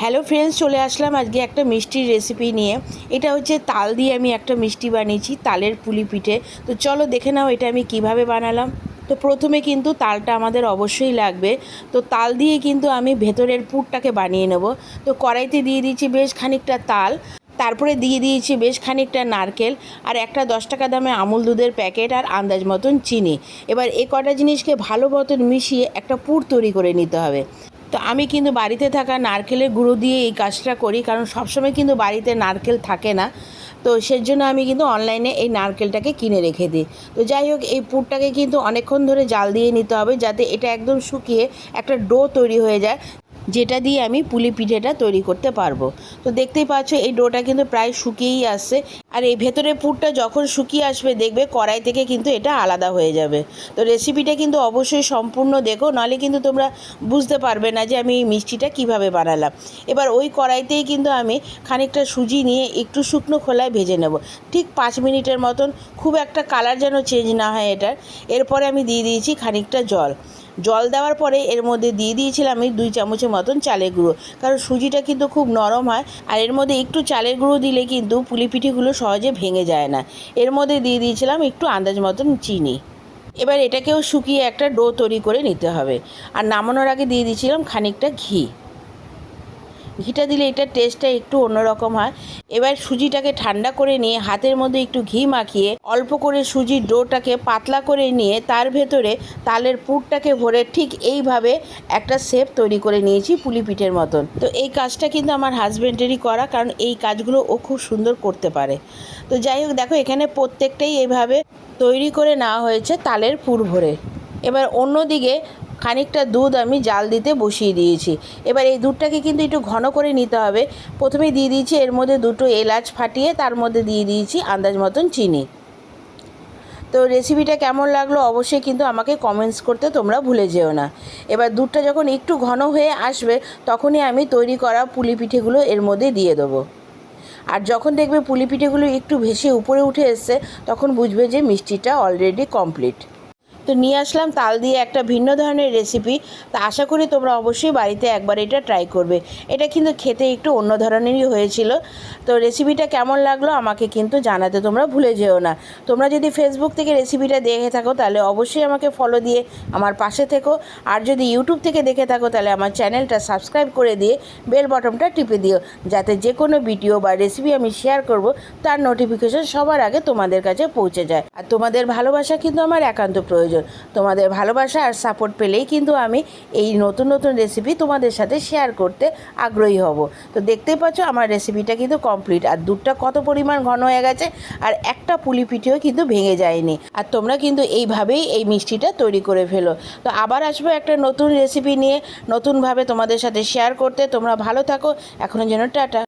Hello friends চলে আসলাম আজকে একটা মিষ্টির রেসিপি নিয়ে। এটা হচ্ছে তাল দিয়ে আমি একটা মিষ্টি বানিয়েছি, তালের পুলি পিঠে। তো চলো দেখে নাও এটা আমি কীভাবে বানালাম। তো প্রথমে কিন্তু তালটা আমাদের অবশ্যই লাগবে। তো তাল দিয়ে কিন্তু আমি ভেতরের পুরটাকে বানিয়ে নেব। তো কড়াইতে দিয়ে দিয়েছি বেশ খানিকটা তাল, তারপরে দিয়ে দিয়েছি বেশ খানিকটা নারকেল আর একটা দশ টাকা দামে আমুল দুধের প্যাকেট আর আন্দাজ মতন চিনি। এবার এ কটা জিনিসকে ভালো মতন মিশিয়ে একটা পুর তৈরি করে নিতে হবে। তো আমি কিন্তু বাড়িতে থাকা নারকেলের গুঁড়ো দিয়ে এই কাজটা করি, কারণ সবসময় কিন্তু বাড়িতে নারকেল থাকে না। তো সেজন্য আমি কিন্তু অনলাইনে এই নারকেলটাকে কিনে রেখে দিই। তো যাই হোক, এই পুরটাকে কিন্তু অনেকক্ষণ ধরে জাল দিয়ে নিতে হবে, যাতে এটা একদম শুকিয়ে একটা ডো তৈরি হয়ে যায়, যেটা দিয়ে আমি পুলি পিঠেটা তৈরি করতে পারব। তো দেখতেই পাচ্ছ, এই ডোটা কিন্তু প্রায় শুকিয়েই আসছে। আর এই ভেতরে পুরটা যখন শুকিয়ে আসবে, দেখবে কড়াই থেকে কিন্তু এটা আলাদা হয়ে যাবে। তো রেসিপিটা কিন্তু অবশ্যই সম্পূর্ণ দেখো, নাহলে কিন্তু তোমরা বুঝতে পারবে না যে আমি এই মিষ্টিটা কীভাবে বানালাম। এবার ওই কড়াইতেই কিন্তু আমি খানিকটা সুজি নিয়ে একটু শুকনো খোলায় ভেজে নেব। ঠিক পাঁচ মিনিটের মতন খুব একটা কালার যেন চেঞ্জ না হয় এটার। এরপরে আমি দিয়ে দিয়েছি খানিকটা জল। জল দেওয়ার পরে এর মধ্যে দিয়ে দিয়েছিলাম আমি দুই চামচের মতন চালের গুঁড়ো। কারণ সুজিটা কিন্তু খুব নরম হয়, আর এর মধ্যে একটু চালের গুঁড়ো দিলে কিন্তু পুলি পিঠিগুলো সহজে ভেঙে যায় না। এর মধ্যে দিয়ে দিয়েছিলাম একটু আন্দাজ মতন চিনি। এবার এটাকেও শুকিয়ে একটা ডো তৈরি করে নিতে হবে। আর নামানোর আগে দিয়ে দিয়েছিলাম খানিকটা ঘি। ঘিটা দিলে এটার টেস্টটা একটু অন্যরকম হয়। এবার সুজিটাকে ঠান্ডা করে নিয়ে হাতের মধ্যে একটু ঘি মাখিয়ে অল্প করে সুজির ডোটাকে পাতলা করে নিয়ে তার ভেতরে তালের পুরটাকে ভরে ঠিক এইভাবে একটা শেপ তৈরি করে নিয়েছি পুলি পিঠের মতন। তো এই কাজটা কিন্তু আমার হাজব্যান্ডেরই করা, কারণ এই কাজগুলো ও খুব সুন্দর করতে পারে। তো যাই হোক, দেখো এখানে প্রত্যেকটাই এইভাবে তৈরি করে নেওয়া হয়েছে তালের পুর ভরে। এবার অন্যদিকে খানিকটা দুধ আমি জাল দিতে বসিয়ে দিয়েছি। এবার এই দুধটাকে কিন্তু একটু ঘন করে নিতে হবে। প্রথমে দিয়ে দিয়েছি এর মধ্যে দুটো এলাচ ফাটিয়ে, তার মধ্যে দিয়ে দিয়েছি আন্দাজ মতন চিনি। তো রেসিপিটা কেমন লাগল অবশ্যই কিন্তু আমাকে কমেন্টস করতে তোমরা ভুলে যেও না। এবার দুধটা যখন একটু ঘন হয়ে আসবে, তখনই আমি তৈরি করা পুলি পিঠেগুলো এর মধ্যে দিয়ে দেবো। আর যখন দেখবে পুলি পিঠেগুলো একটু ভেসে উপরে উঠে এসছে, তখন বুঝবে যে মিষ্টিটা অলরেডি কমপ্লিট তো নিয়ে আসলাম, তাল দিয়ে একটা ভিন্ন ধরনের রেসিপি তা আশা করি তোমরা অবশ্যই বাড়িতে একবার এটা ট্রাই করবে। এটা কিন্তু খেতে একটু অন্য ধরনেরই হয়েছিল। তো রেসিপিটা কেমন লাগল আমাকে কিন্তু জানাতে তোমরা ভুলে যেও না। তোমরা যদি ফেসবুক থেকে রেসিপিটা দেখে থাকো, তাহলে অবশ্যই আমাকে ফলো দিয়ে আমার পাশে থেকো। আর যদি ইউটিউব থেকে দেখে থাকো, তাহলে আমার চ্যানেলটা সাবস্ক্রাইব করে দিয়ে বেল বটনটা টিপে দিও। যাতে যে কোনো ভিডিও বা রেসিপি আমি শেয়ার করব, তার নোটিফিকেশন সবার আগে তোমাদের কাছে পৌঁছে যায়। আর তোমাদের ভালোবাসা কিন্তু আমার একান্ত প্রয়োজন তোমাদের ভালোবাসা আর সাপোর্ট পেলেই কিন্তু আমি এই নতুন নতুন রেসিপি তোমাদের সাথে শেয়ার করতে আগ্রহী হব। তো দেখতেই পাচ্ছ আমার রেসিপিটা কিন্তু কমপ্লিট আর দুধটা কত পরিমাণ ঘন হয়ে গেছে আর একটা পুলি পিঠেও কিন্তু ভেঙে যায়নি। আর তোমরা কিন্তু এইভাবেই এই মিষ্টিটা তৈরি করে ফেলো। তো আবার আসব একটা নতুন রেসিপি নিয়ে, নতুনভাবে তোমাদের সাথে শেয়ার করতে। তোমরা ভালো থাকো। এখনও যেন টাটা।